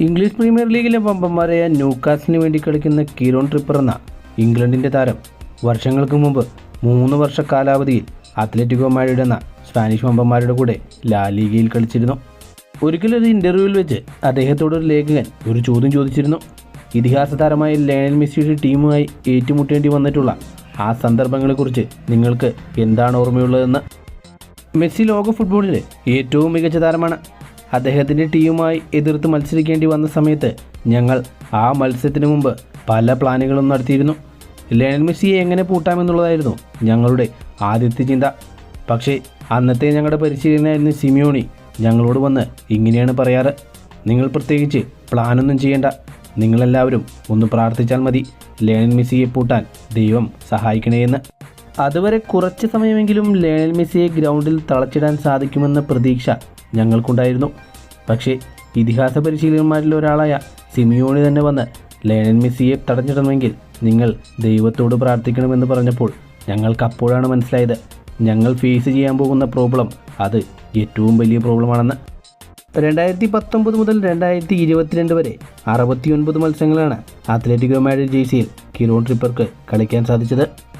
English premier ലീഗിലെ വമ്പന്മാരായ ന്യൂക്കാസിന് വേണ്ടി കളിക്കുന്ന കിരോൺ ട്രിപ്പർ എന്ന ഇംഗ്ലണ്ടിന്റെ താരം വർഷങ്ങൾക്ക് മുമ്പ് മൂന്ന് വർഷ കാലാവധിയിൽ അത്ലറ്റിക്കോ മാഡ്രിഡ് എന്ന സ്പാനിഷ് വമ്പന്മാരുടെ കൂടെ ലാ ലീഗയിൽ കളിച്ചിരുന്നു. ഒരിക്കലൊരു ഇന്റർവ്യൂവിൽ വെച്ച് അദ്ദേഹത്തോട് ഒരു ലേഖകൻ ഒരു ചോദ്യം ചോദിച്ചിരുന്നു. ഇതിഹാസ താരമായ ലയണൽ മെസ്സിയുടെ ടീമുമായി ഏറ്റുമുട്ടേണ്ടി വന്നിട്ടുള്ള ആ സന്ദർഭങ്ങളെക്കുറിച്ച് നിങ്ങൾക്ക് എന്താണ് ഓർമ്മയുള്ളതെന്ന്? മെസ്സി ലോക ഫുട്ബോളിലെ ഏറ്റവും മികച്ച താരമാണ് അദ്ദേഹത്തിന്റെ ടീമുമായി എതിർത്ത് മത്സരിക്കേണ്ടി വന്ന സമയത്ത് ഞങ്ങൾ ആ മത്സരത്തിന് മുമ്പ് പല പ്ലാനുകളും നടത്തിയിരുന്നു. ലയണൽ മെസ്സിയെ എങ്ങനെ പൂട്ടാമെന്നുള്ളതായിരുന്നു ഞങ്ങളുടെ ആദ്യത്തെ ചിന്ത. പക്ഷേ അന്നത്തെ ഞങ്ങളുടെ പരിശീലനായിരുന്ന സിമിയോണി ഞങ്ങളോട് വന്ന് ഇങ്ങനെയാണ് പറയാറ്. നിങ്ങൾ പ്രത്യേകിച്ച് പ്ലാനൊന്നും ചെയ്യേണ്ട. നിങ്ങളെല്ലാവരും ഒന്ന് പ്രാർത്ഥിച്ചാൽ മതി. ലയണൽ മെസ്സിയെ പൂട്ടാൻ ദൈവം സഹായിക്കണേ എന്ന് അതുവരെ കുറച്ച് സമയമെങ്കിലും ലയണൽ മെസ്സിയെ ഗ്രൗണ്ടിൽ തളച്ചിടാൻ സാധിക്കുമെന്ന പ്രതീക്ഷ ഞങ്ങൾക്കുണ്ടായിരുന്നു. പക്ഷേ ഇതിഹാസ പരിശീലകന്മാരിൽ ഒരാളായ സിമിയോണി തന്നെ വന്ന് ലയണൽ മെസ്സിയെ തടഞ്ഞിടണമെങ്കിൽ നിങ്ങൾ ദൈവത്തോട് പ്രാർത്ഥിക്കണമെന്ന് പറഞ്ഞപ്പോൾ ഞങ്ങൾക്ക് അപ്പോഴാണ് മനസ്സിലായത് ഞങ്ങൾ ഫേസ് ചെയ്യാൻ പോകുന്ന പ്രോബ്ലം അത് ഏറ്റവും വലിയ പ്രോബ്ലമാണെന്ന് രണ്ടായിരത്തി പത്തൊമ്പത് മുതൽ രണ്ടായിരത്തി ഇരുപത്തിരണ്ട് വരെ അറുപത്തിയൊൻപത് മത്സരങ്ങളാണ് അത്ലറ്റിക്കോ മാഡ്രിഡ് ജേഴ്സിയിൽ കിരോൺ ട്രിപ്പർക്ക് കളിക്കാൻ സാധിച്ചത്.